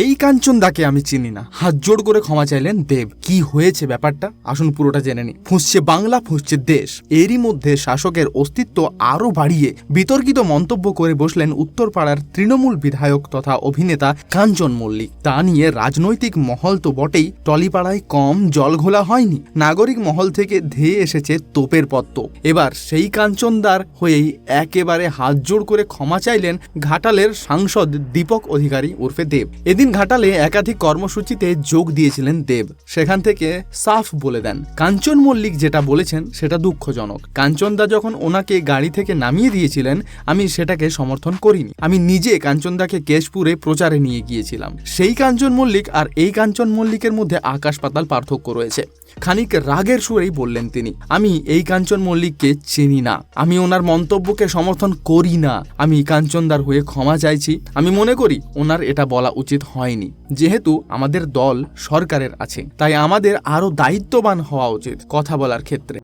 এই কাঞ্চনদাকে আমি চিনি না। হাত জোড় করে ক্ষমা চাইলেন দেব। কি হয়েছে ব্যাপারটা? আসুন পুরোটা জেনে নি ফুঁসছে বাংলা, ফুঁসছে দেশ। এরই মধ্যে শাসকের অস্তিত্ব আরও বাড়িয়ে বিতর্কিত মন্তব্য করে বসলেন উত্তরপাড়ার তৃণমূল বিধায়ক তথা অভিনেতা কাঞ্চন মল্লিক। তা নিয়ে রাজনৈতিক মহল তো বটেই। টলিপাড়ায় কম জল ঘোলা হয়নি। নাগরিক মহল থেকে ধেয়ে এসেছে তোপের পত্ত এবার সেই কাঞ্চনদার হয়েই একেবারে হাত জোড় করে ক্ষমা চাইলেন ঘাটালের সাংসদ দীপক অধিকারী ওরফে দেব। এদিন ঘাটালে একাধিক কর্মসূচিতে যোগ দিয়েছিলেন দেব। সেখান থেকে সাফ বলে দেন। কাঞ্চন মল্লিক যেটা বলেছেন, সেটা দুঃখজনক। কাঞ্চনদা যখন ওনাকে গাড়ি থেকে নামিয়ে দিয়েছিলেন, আমি সেটাকে সমর্থন করিনি। আমি নিজে কাঞ্চনদাকে কেশপুরে প্রচারে নিয়ে গিয়েছিলাম। সেই কাঞ্চন মল্লিক আর এই কাঞ্চন মল্লিকের মধ্যে আকাশ পাতাল পার্থক্য রয়েছে। খানিক রাগের সুরেই বললেন তিনি, আমি এই কাঞ্চন মল্লিককে চিনি না। আমি ওনার মন্তব্যকে সমর্থন করি না। আমি কাঞ্চনদার হয়ে ক্ষমা চাইছি। আমি মনে করি ওনার এটা বলা উচিত হয়নি। যেহেতু আমাদের দল সরকারের আছে, তাই আমাদের আরও দায়িত্ববান হওয়া উচিত কথা বলার ক্ষেত্রে।